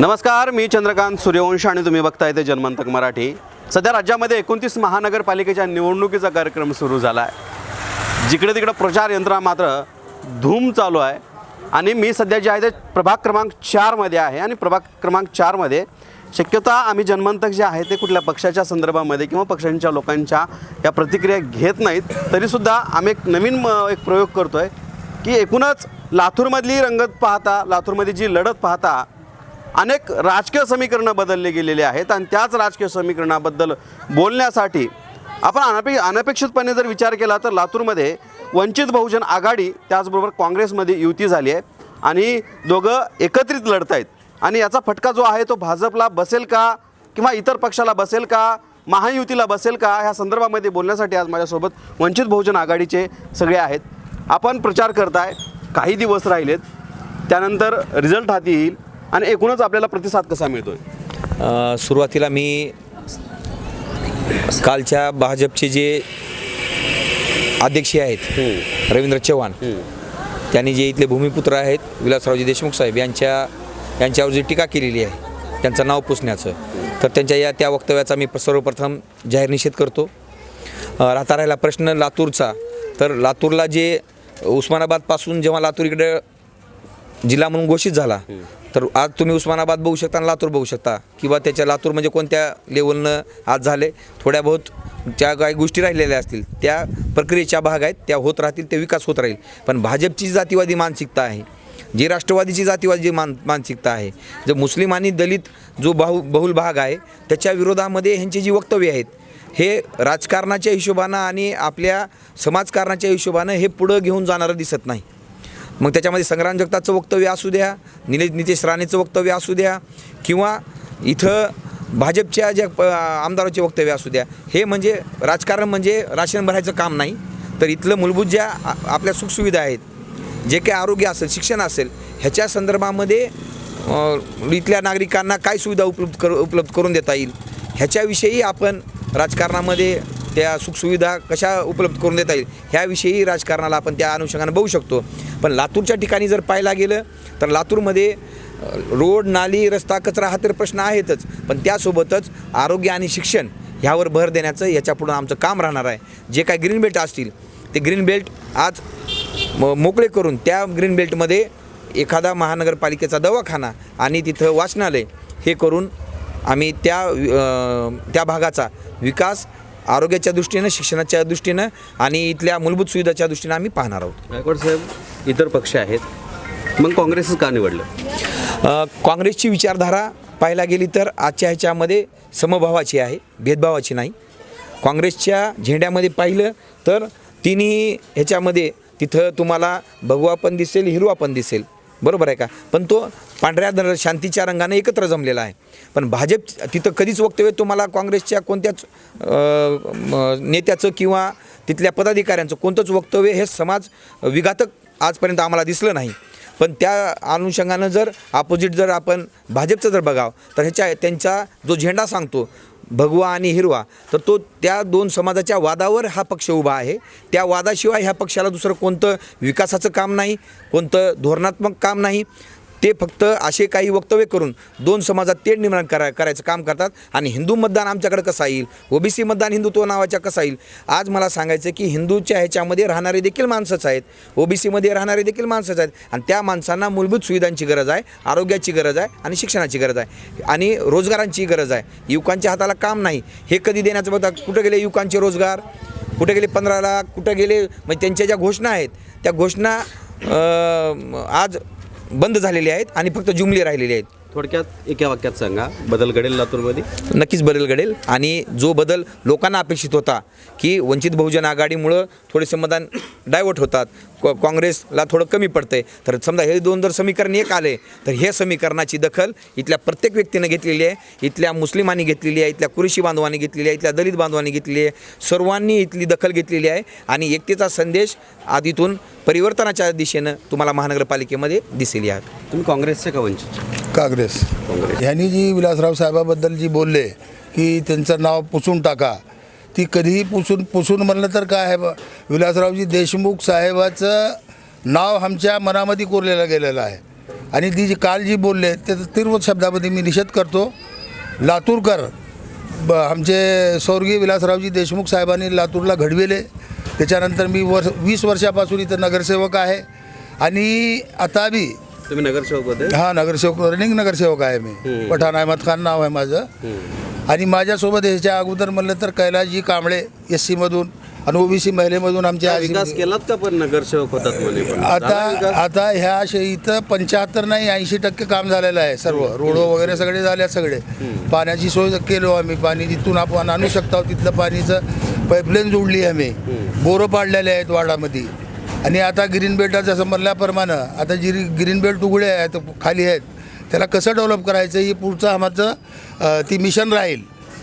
नमस्कार मी चंद्रकांत सूर्यवंश आणि तुम्ही बघताय ते जन्मांतक मराठी. सध्या राज्यामध्ये एकोणतीस महानगरपालिकेच्या निवडणुकीचा कार्यक्रम सुरू झाला आहे जिकडे तिकडे प्रचार यंत्रणा मात्र धूम चालू आहे. आणि मी सध्या जे आहे ते प्रभाग क्रमांक चारमध्ये आहे. आणि प्रभाग क्रमांक चारमध्ये शक्यता आम्ही जन्मंतक जे आहे ते कुठल्या पक्षाच्या संदर्भामध्ये किंवा पक्षांच्या लोकांच्या या प्रतिक्रिया घेत नाहीत. तरीसुद्धा आम्ही एक नवीन म- एक प्रयोग करतो आहे की एकूणच लातूरमधली रंगत पाहता लातूरमध्ये जी लढत पाहता अनेक राजकीय समीकरणं बदलली गेलेली आहेत आणि त्याच राजकीय समीकरणाबद्दल बोलण्यासाठी आपण अनपे अनपेक्षितपणे जर विचार केला तर लातूरमध्ये वंचित बहुजन आघाडी त्याचबरोबर काँग्रेसमध्ये युती झाली आहे आणि दोघं एकत्रित लढत आहेत. आणि याचा फटका जो आहे तो भाजपला बसेल का किंवा इतर पक्षाला बसेल का महायुतीला बसेल का ह्या संदर्भामध्ये बोलण्यासाठी आज माझ्यासोबत वंचित बहुजन आघाडीचे सगळे आहेत. आपण प्रचार करताय काही दिवस राहिलेत त्यानंतर रिझल्ट हाती येईल. आणि एकूणच आपल्याला प्रतिसाद कसा मिळतोय? सुरुवातीला मी कालच्या भाजपचे जे अध्यक्ष आहेत रवींद्र चव्हाण त्यांनी जे इथले भूमिपुत्र आहेत विलासरावजी देशमुख साहेब यांच्या यांच्यावर जी टीका केलेली आहे त्यांचं नाव पुसण्याचं तर त्यांच्या या त्या वक्तव्याचा मी सर्वप्रथम जाहीर निषेध करतो. राहता राहिला प्रश्न लातूरचा तर लातूरला जे उस्मानाबादपासून जेव्हा लातूर इकडे जिल्हा म्हणून घोषित झाला तर आज तुम्ही उस्मानाबाद बघू शकता आणि लातूर बघू शकता. किंवा त्याच्या लातूर म्हणजे कोणत्या लेवलनं आज झाले थोड्या बहुत ज्या काही गोष्टी राहिलेल्या असतील त्या प्रक्रियेच्या भाग आहेत त्या होत राहतील ते विकास होत राहील. पण भाजपची जातीवादी मानसिकता आहे. जी राष्ट्रवादीची जातीवादी मान मानसिकता आहे. जो मुस्लिम आणि दलित जो बहु बहुल भाग आहे त्याच्या विरोधामध्ये ह्यांची जी वक्तव्य आहेत हे राजकारणाच्या हिशोबानं आणि आपल्या समाजकारणाच्या हिशोबानं हे पुढं घेऊन जाणारं दिसत नाही. मग त्याच्यामध्ये संग्राम जगताचं वक्तव्य असू द्या निलेश नितेश राणेचं वक्तव्य असू द्या किंवा इथं भाजपच्या ज्या प- आमदाराचे वक्तव्य असू द्या हे म्हणजे राजकारण म्हणजे राशन भरायचं काम नाही. तर इथलं मूलभूत ज्या आपल्या सुखसुविधा आहेत जे काही आरोग्य असेल शिक्षण असेल ह्याच्या संदर्भामध्ये इथल्या नागरिकांना काय सुविधा उपलब्ध कर उपलब्ध करून देता येईल ह्याच्याविषयी आपण राजकारणामध्ये त्या सुखसुविधा कशा उपलब्ध करून देता येईल ह्याविषयी राजकारणाला आपण त्या अनुषंगानं बघू शकतो. पण लातूरच्या ठिकाणी जर पाहायला गेलं तर लातूरमध्ये रोड नाली रस्ता कचरा हा तर प्रश्न आहेतच. पण त्यासोबतच आरोग्य आणि शिक्षण ह्यावर भर देण्याचं याच्यापुढं आमचं काम राहणार आहे. जे काय ग्रीन बेल्ट असतील ते ग्रीन बेल्ट आज म मोकळे करून त्या ग्रीन बेल्टमध्ये एखादा महानगरपालिकेचा दवाखाना आणि तिथं वाचनालय हे करून आम्ही त्या त्या भागाचा विकास आरोग्याच्या दृष्टीनं शिक्षणाच्या दृष्टीनं आणि इथल्या मूलभूत सुविधाच्या दृष्टीनं आम्ही पाहणार आहोत. गायकवाड साहेब इतर पक्ष आहेत. मग काँग्रेसच का निवडलं? काँग्रेसची विचारधारा पाहायला गेली तर आजच्या ह्याच्यामध्ये समभावाची आहे भेदभावाची नाही. काँग्रेसच्या झेंड्यामध्ये पाहिलं तर तिन्ही ह्याच्यामध्ये तिथं तुम्हाला भगवा पण दिसेल हिरवा पण दिसेल. बरोबर आहे का? पण तो पांढऱ्या शांतीच्या रंगाने एकत्र जमलेला आहे. पण भाजप तिथं कधीच वक्तव्य तुम्हाला काँग्रेसच्या कोणत्याच नेत्याचं किंवा तिथल्या पदाधिकाऱ्यांचं कोणतंच वक्तव्य हे समाज विघातक आजपर्यंत आम्हाला दिसलं नाही. पण त्या अनुषंगानं जर अपोजिट जर आपण भाजपचं जर बघावं तर ह्याच्या त्यांचा जो झेंडा सांगतो भगवा आणि हिरवा तर तो त्या दोन समाजाच्या वादावर हा पक्ष उभा आहे. त्या वादाशिवाय ह्या पक्षाला दुसरं कोणतं विकासाचं काम नाही कोणतं धोरणात्मक काम नाही. ते फक्त असे काही वक्तव्य करून दोन समाजात तेढ निर्माण करा करायचं काम करतात. आणि हिंदू मतदान आमच्याकडे कसं येईल? ओबीसी मतदान हिंदुत्व नावाच्या कसा येईल? आज मला सांगायचं की हिंदूच्या ह्याच्यामध्ये राहणारे देखील माणसंच आहेत. ओबीसीमध्ये राहणारे देखील माणसंच आहेत. आणि त्या माणसांना मूलभूत सुविधांची गरज आहे आरोग्याची गरज आहे आणि शिक्षणाची गरज आहे. आणि रोजगारांची गरज आहे. युवकांच्या हाताला काम नाही. हे कधी देण्याचं बघता कुठं गेले युवकांचे रोजगार? कुठे गेले पंधरा लाख? कुठं गेले? म्हणजे त्यांच्या ज्या घोषणा आहेत त्या घोषणा आज बंद झालेल्या आहेत आणि फक्त जुमले राहिलेले आहेत. थोडक्यात एका वाक्यात सांगा बदल घडेल लातूरमध्ये? नक्कीच बदल घडेल आणि जो बदल लोकांना अपेक्षित होता की वंचित बहुजन आघाडीमुळं थोडेसे मतदान डायवर्ट होतात काँग्रेसला थोडं कमी पडतंय. तर समजा हे दोन जर समीकरण एक आले तर हे समीकरणाची दखल इथल्या प्रत्येक व्यक्तीनं घेतलेली आहे. इथल्या मुस्लिमांनी घेतलेली आहे इथल्या कुरेशी बांधवांनी घेतलेली आहे इथल्या दलित बांधवांनी घेतलेली आहे. सर्वांनी इथली दखल घेतलेली आहे आणि एकतेचा संदेश आधीतून परिवर्तनाच्या दिशेनं तुम्हाला महानगरपालिकेमध्ये दिसेल या तुम्ही काँग्रेसचे का वंचित? काँग्रेस. काँग्रेस. यांनी जी विलासराव साहेबाबद्दल जी बोलले की त्यांचं नाव पुसून टाका ती कधीही पुसून पुसून म्हणलं तर काय आहे ब- विलासरावजी देशमुख साहेबाचं नाव आमच्या मनामध्ये कोरलेलं गेलेलं आहे. आणि ती जी काल जी बोलले ते तीव्र शब्दामध्ये मी निषेध करतो. लातूरकर ब आमचे स्वर्गीय विलासरावजी देशमुख साहेबांनी लातूरला घडविले. त्याच्यानंतर मी वर्ष वीस वर्षापासून इथं नगरसेवक आहे. आणि आता बी तुम्ही नगरसेवक होते? हा नगरसेवक रनिंग नगरसेवक आहे मी. पठाण अहमद खान नाव आहे माझं. आणि माझ्यासोबत ह्याच्या अगोदर म्हणलं तर कैलासजी कांबळे एस सीमधून आणि ओबीसी महिलेमधून आमच्या विकास केलात का पण नगरसेवक होतात म्हणे आता? आता ह्या शे इथं पंच्याहत्तर नाही ऐंशी टक्के काम झालेलं आहे सर्व. रोड वगैरे सगळे झाले सगळे. पाण्याची सोय केलो आम्ही पाणी जिथून आपण आणू शकतो तिथलं पाणीचं पाईपलाईन जोडली आम्ही. बोरं पाडलेले आहेत वाडामध्ये. आणि आता ग्रीन बेल्ट जसं म्हणल्याप्रमाणे आता जी ग्रीन बेल्ट उघडे आहेत खाली आहेत त्याला कसं डेव्हलप करायचं ही पुढचं आमचं ती मिशन राहील.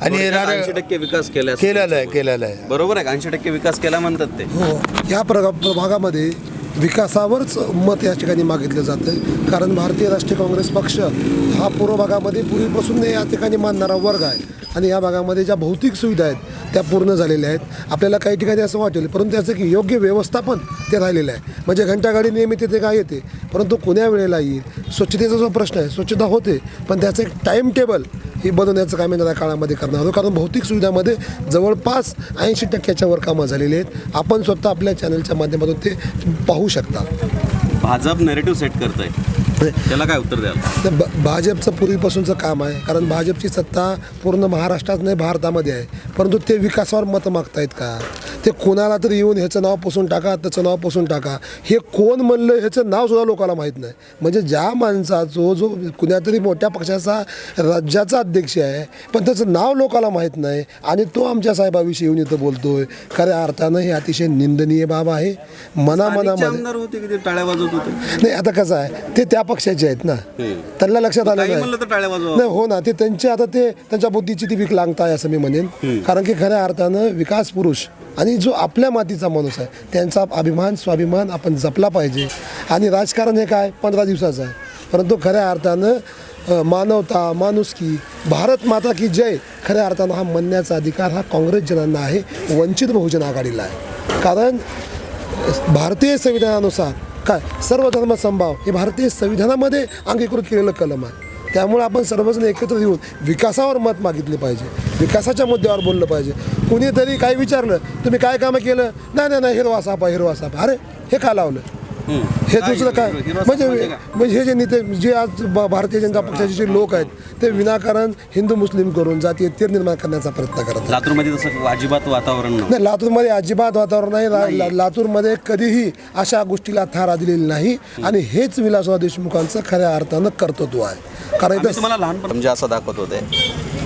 आणि 80 टक्के विकास केला केलेलं आहे केलेलं आहे. बरोबर आहे ऐंशी टक्के विकास केला म्हणतात ते. हो. या प्रगा भागामध्ये विकासावरच मत या ठिकाणी मागितलं जातं कारण भारतीय राष्ट्रीय काँग्रेस पक्ष हा पूर्व भागामध्ये पूर्वीपासून या ठिकाणी मानणारा वर्ग आहे. आणि या भागामध्ये ज्या भौतिक सुविधा आहेत त्या पूर्ण झालेल्या आहेत. आपल्याला काही ठिकाणी असं वाटेल परंतु त्याचं की योग्य व्यवस्थापन ते राहिलेलं आहे. म्हणजे घंटागाडी नियमित तिथे काय येते. परंतु कोण्या वेळेला येईल? स्वच्छतेचा जो प्रश्न आहे स्वच्छता होते पण त्याचं एक टाईम टेबल ही बनवण्याचं काम येणाऱ्या काळामध्ये करणार आहोत. कारण भौतिक सुविधामध्ये जवळपास ऐंशी टक्क्याच्या वर कामं झालेली आहेत. आपण स्वतः आपल्या चॅनलच्या माध्यमातून ते पाहू शकता. भाजप नेरेटिव्ह सेट करत आहे त्याला काय उत्तर द्याल? तर ब भाजपचं पूर्वीपासूनचं काम आहे. कारण भाजपची सत्ता पूर्ण महाराष्ट्रात नाही भारतामध्ये आहे. परंतु ते विकासावर मतं मागतायत का? ते कोणाला तरी येऊन ह्याचं नाव पुसून टाका त्याचं नाव पुसून टाका. हे कोण म्हणलं ह्याचं नावसुद्धा लोकांना माहीत नाही. म्हणजे ज्या माणसाचो जो कुणातरी मोठ्या पक्षाचा राज्याचा अध्यक्ष आहे पण त्याचं नाव लोकांना माहीत नाही. आणि तो आमच्या साहेबाविषयी येऊन इथं बोलतोय. खऱ्या अर्थानं हे अतिशय निंदनीय बाब आहे. मनामनामध्ये नाही आता कसं आहे ते त्या पक्षाचे आहेत ना. त्यांना लक्षात आलं नाही. हो ना ते त्यांचे आता ते त्यांच्या बुद्धीची ती विकलांगता आहे असं मी म्हणेन. कारण की खऱ्या अर्थानं विकास पुरुष आणि जो आपल्या मातीचा माणूस आहे त्यांचा अभिमान स्वाभिमान आपण जपला पाहिजे. आणि राजकारण हे काय? पंधरा दिवसाचं आहे. परंतु खऱ्या अर्थानं मानवता माणुसकी भारत माता की जय खऱ्या अर्थानं हा म्हणण्याचा अधिकार हा काँग्रेस जनांना आहे वंचित बहुजन आघाडीला आहे. कारण भारतीय संविधानानुसार काय? सर्व धर्मसंभाव हे भारतीय संविधानामध्ये अंगीकृत केलेलं कलम आहे. त्यामुळे आपण सर्वजण एकत्र येऊन विकासावर मत मागितले पाहिजे. विकासाच्या मुद्द्यावर बोललं पाहिजे. कुणीतरी काय विचारलं तुम्ही काय कामं केलं? नाही नाही नाही हिरवा साप आहे हिरवा साप. अरे हे का लावलं? हे काय दुसरं काय? म्हणजे म्हणजे हे जे नेते जे आज भारतीय जनता पक्षाचे जे लोक आहेत ते विनाकारण हिंदू मुस्लिम करून जातीय तीर निर्माण करण्याचा प्रयत्न करत आहेत. लातूरमध्ये तसं अजिबात वातावरण नाही लातूरमध्ये अजिबात वातावरण नाही. लातूरमध्ये कधीही अशा गोष्टीला थारा दिलेली नाही. आणि हेच विलासराव देशमुखांचं खऱ्या अर्थानं कर्तृत्व आहे. कारण तुम्हाला लहानपण म्हणजे असं दाखवत होते.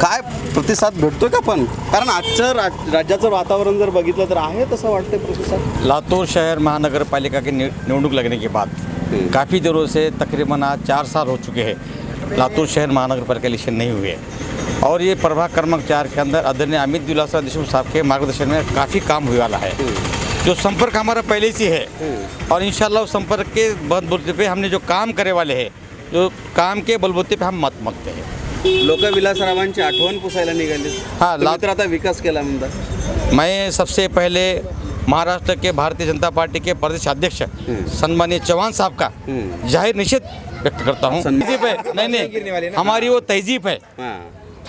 काय प्रतिसाद भेटतोय का पण? कारण आजचं राज- राज्याचं वातावरण जर बघितलं तर आहे तसं वाटतंय प्रतिसाद. लातूर शहर महानगर पालिका की नि- निवडणूक लगने के बाद। काफ़ी दिनों से तकरीबन आज चार साल हो चुके हैं। लातूर शहर महानगर पालिका इलेक्शन नहीं हुए। और ये प्रभाग क्रमांक चार के अंदर आदरणीय अमित विलासा देशमुख साहब के मार्गदर्शन में काफ़ी काम हुए वाला है। जो। संपर्क हमारा पहले से है। और इंशाल्लाह उस संपर्क के बलबूते पे हमने जो काम करे वाले हैं जो काम के बलबूते पे हम मत मांगते हैं। लोक विलासरावांची आठवण पुसायला निघाली हा, तुम्ही लात- तर आता विकास केला म्हणता मैं सबसे पहले महाराष्ट्र के भारतीय जनता पार्टी के प्रदेश अध्यक्ष सम्मानीय चौहान साहब का ज़ाहिर निषेध व्यक्त करता हूँ। तहजीब है। नहीं नहीं हमारी वो तहजीब है।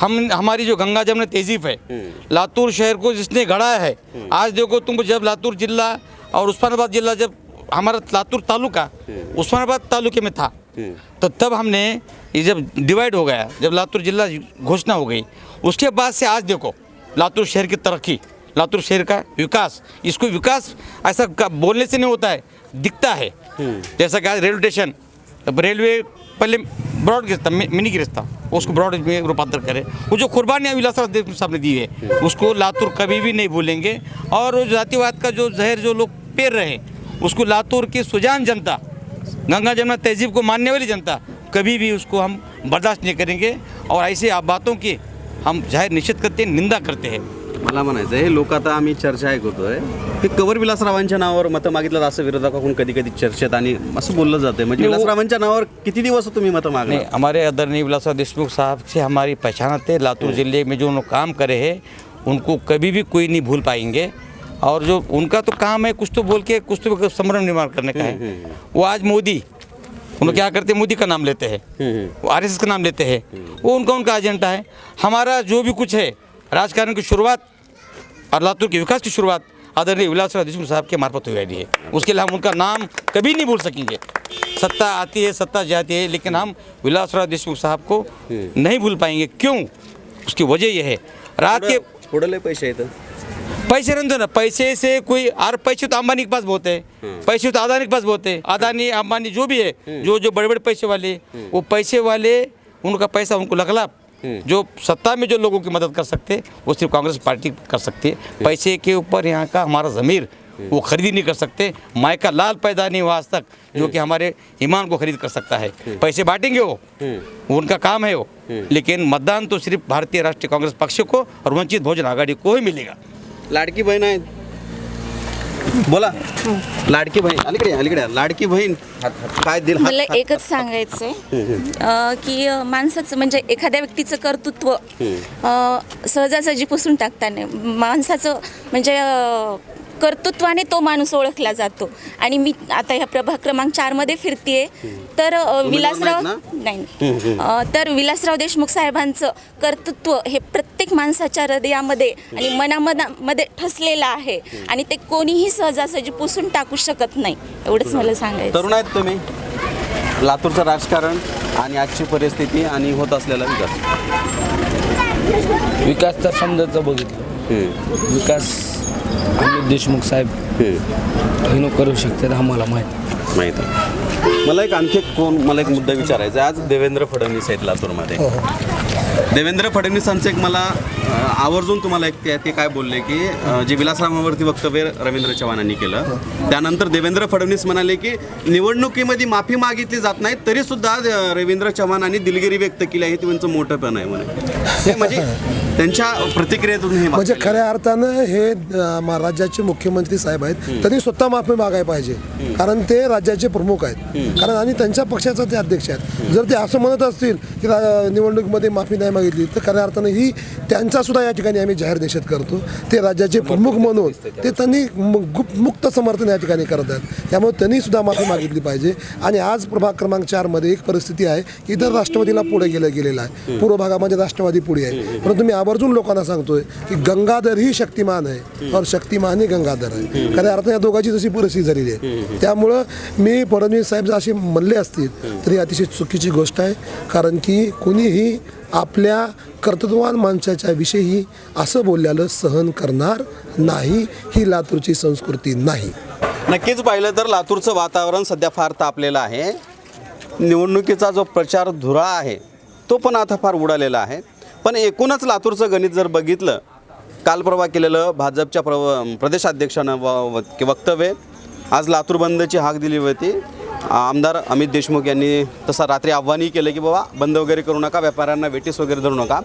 हम हमारी जो गंगा जमुना तहजीब है लातूर शहर को जिसने गढ़ा है आज देखो तुमको जब लातूर जिला और उस्मानाबाद जिला जब हमारा लातूर तालुका उस्मानाबाद तालुके में था तो तब हमने ये जब डिवाइड हो गया जब लातूर जिला घोषणा हो गई उसके बाद से आज देखो लातूर शहर की तरक्की। लातूर शहर का विकास इसको विकास ऐसा का- बोलने से नहीं होता है दिखता है। जैसा कि आज रेलवे स्टेशन रेलवे पहले ब्रॉड गिरता मिनी गिरता उसको ब्रॉड में रूपांतर करे। वो जो कुर्बानियाँ विलासराव साहब ने दी है उसको लातूर कभी भी नहीं भूलेंगे। और जातिवाद का जो जहर जो लोग पेर रहे हैं उसको लातूर की सुजान जनता गंगा जमुना तहजीब को मानने वाली जनता कभी भी उसको हम बर्दाश्त नहीं करेंगे। और ऐसे आप बातों की हम ज़ाहिर निश्चित करते हैं निंदा करते हैं। मला म्हणायचं हे लोक आता आम्ही चर्चा ऐकतोय. हे कवर विलासरावांच्या नावावर मतं मागितलं असं विरोधकाकडून कधी कधी चर्चेत आणि असं बोललं जाते म्हणजे वो- विलासरावांच्या नावावर किती दिवस तुम्ही मतं नहीं मागणार हमारे आदरणीय विलासराव देशमुख साहब से हमारी पहचान है लातूर जिले में जो उन्होंने काम करे हैं उनको कभी भी कोई नहीं भूल पाएंगे। और जो उनका तो काम है कुछ तो बोल के कुछ तो संभ्रम निर्माण करने का है। वो आज मोदी उन्होंने क्या करते हैं मोदी का नाम लेते हैं। वो आर का नाम लेते हैं। वो उनका उनका एजेंडा है। हमारा जो भी कुछ है राजकारण की शुरुआत और लातूर के विकास की शुरुआत आदरणीय विलासराव देशमुख साहब के मार्फत हुई आई है उसके लिए हम उनका नाम कभी नहीं भूल सकेंगे। सत्ता आती है सत्ता जाती है लेकिन हम विलासराव देशमुख साहब को नहीं भूल पाएँगे। क्यों? उसकी वजह यह है। रात के पुढे पैसे आहेत पैसे ना। पैसे से कोई और पैसे तो अंबानी के पास बहुत है। पैसे तो अदानी के पास बहुत है। अदानी अंबानी जो भी है जो जो बड़े बड़े पैसे वाले वो पैसे वाले उनका पैसा उनको लगला जो सत्ता में जो लोगों की मदद कर सकते, वो सिर्फ़ कांग्रेस पार्टी कर सकती है। पैसे के ऊपर यहाँ का हमारा ज़मीर, वो खरीदी नहीं कर सकते। माय का लाल पैदा नहीं हुआ आज तक, जो कि हमारे ईमान को खरीद कर सकता है। पैसे बांटेंगे वो उनका काम है वो। लेकिन मतदान तो सिर्फ़ भारतीय राष्ट्रीय कांग्रेस पक्ष को और वंचित भोजन आघाड़ी को ही मिलेगा। लाडकी बहीण आहे बोला. लाडकी बहीण. अलीकडे अलीकडे. लाडकी बहीण. काय दिल? मला एकच सांगायचं आहे की अ, माणसाचं म्हणजे एखाद्या व्यक्तीचं कर्तृत्व अ, सहजासहजी पुसून टाकता नाही माणसाचं म्हणजे अ, कर्तृत्वाने तो माणूस ओळखला जातो. आणि मी आता ह्या प्रभाग क्रमांक चारमध्ये फिरतीये. तर अ, विलासराव नाही अ, तर विलासराव देशमुख साहेबांचं कर्तृत्व हे प्रत्येक माणसाच्या हृदयामध्ये आणि मनामनामध्ये ठसलेलं आहे. आणि ते कोणीही सहजासहजी पुसून टाकू शकत नाही. एवढंच मला सांगायचं. तरुण आहेत तुम्ही. लातूरचं राजकारण आणि आजची परिस्थिती आणि होत असलेला विकास. विकास तर समजायचं बघितलं. विकास अमित देशमुख साहेब हे. नो करू शकतात आम्हाला माहीत. माहीत आहे. मला एक आणखी एक कोण मला एक मुद्दा विचारायचा आहे. आज देवेंद्र फडणवीस आहेत लातूरमध्ये. देवेंद्र फडणवीसांचं एक मला आवर्जून तुम्हाला एक ते ते काय बोलले की जे विलासरामावरती वक्तव्य रवींद्र चव्हाणांनी केलं त्यानंतर देवेंद्र फडणवीस म्हणाले की निवडणुकीमध्ये माफी मागितली जात नाही तरी सुद्धा रवींद्र चव्हाणांनी दिलगिरी व्यक्त केली आहे त्यांचं मोठंपण आहे म्हणे. म्हणजे त्यांच्या प्रतिक्रियेतून हे म्हणजे खऱ्या अर्थानं हे राज्याचे मुख्यमंत्री साहेब आहेत त्यांनी स्वतः माफी मागायला पाहिजे. कारण ते राज्याचे प्रमुख आहेत. कारण आणि त्यांच्या पक्षाचे ते अध्यक्ष आहेत. जर ते असं म्हणत असतील की निवडणुकीमध्ये माफी नाही मागितली तर खऱ्या अर्थानं ही त्यांचा सुद्धा या ठिकाणी आम्ही जाहीर निषेध करतो. ते राज्याचे प्रमुख म्हणून ते त्यांनी मुक्त समर्थन या ठिकाणी करत आहेत. त्यामुळे त्यांनी सुद्धा माफी मागितली पाहिजे. आणि आज प्रभाग क्रमांक चारमध्ये एक परिस्थिती आहे की इतर राष्ट्रवादीला पुढे गेलं गेलेलं आहे. पूर्व भागामध्ये राष्ट्रवादी पुढे आहे. परंतु मी आवर्जून लोकांना सांगतोय की गंगाधर ही शक्तिमान आहे. और शक्तिमान ही गंगाधर आहे. खऱ्या अर्थाने या दोघांची जशी परिस्थिती झालेली आहे. त्यामुळं मी फडणवीस साहेब जर असे म्हणले असतील तरी अतिशय चुकीची गोष्ट आहे. कारण की कुणीही आपल्या कर्तृत्ववान माणसाच्या विषयी असं बोलल्यालं सहन करणार नाही ही लातूरची संस्कृती नाही. नक्कीच पाहिलं तर लातूरचं वातावरण सध्या फार तापलेलं आहे. निवडणुकीचा जो प्रचार धुरा आहे तो पण आता फार उडालेला आहे. पण एकूणच लातूरचं गणित जर बघितलं काल परवा केलेलं भाजपच्या प्र प्रदेशाध्यक्षानं व व- वक्तव्य आज लातूर बंदची हाक दिली होती. आमदार अमित देशमुख यांनी तसा रात्री आव्हानही केलं की बाबा बंद वगैरे करू नका व्यापाऱ्यांना वेटीस वगैरे धरू नका.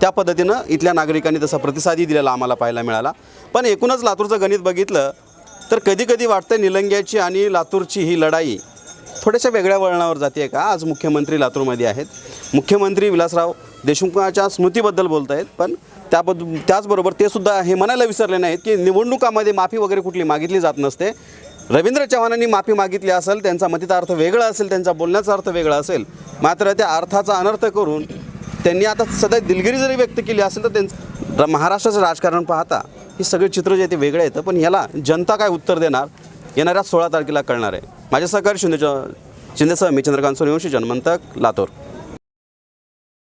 त्या पद्धतीनं इथल्या नागरिकांनी तसा प्रतिसादही दिलेला आम्हाला पाहायला मिळाला. पण एकूणच लातूरचं गणित बघितलं तर कधी कधी वाटतं निलंग्याची आणि लातूरची ही लढाई थोड्याशा वेगळ्या वळणावर जाते आहे का? आज मुख्यमंत्री लातूरमध्ये आहेत. मुख्यमंत्री विलासराव देशमुखाच्या स्मृतीबद्दल बोलत आहेत पण त्याबद्द त्याचबरोबर ते सुद्धा हे म्हणायला विसरले नाहीत की निवडणुकामध्ये माफी वगैरे कुठली मागितली जात नसते. रवींद्र चव्हाणांनी माफी मागितली असेल त्यांचा मतीचा अर्थ वेगळा असेल त्यांचा बोलण्याचा अर्थ वेगळा असेल मात्र त्या अर्थाचा अनर्थ करून त्यांनी आता सध्या दिलगिरी जरी व्यक्त केली असेल तर त्यांचं महाराष्ट्राचं राजकारण पाहता ही सगळे चित्र जे ते वेगळे येतं पण याला जनता काय उत्तर देणार? येणाऱ्या सोळा तारखेला कळणार आहे. माझ्या सहकारी शिंदेच्या शिंदेसह मी चंद्रकांत सोनिवंशी जनमंतक लातूर.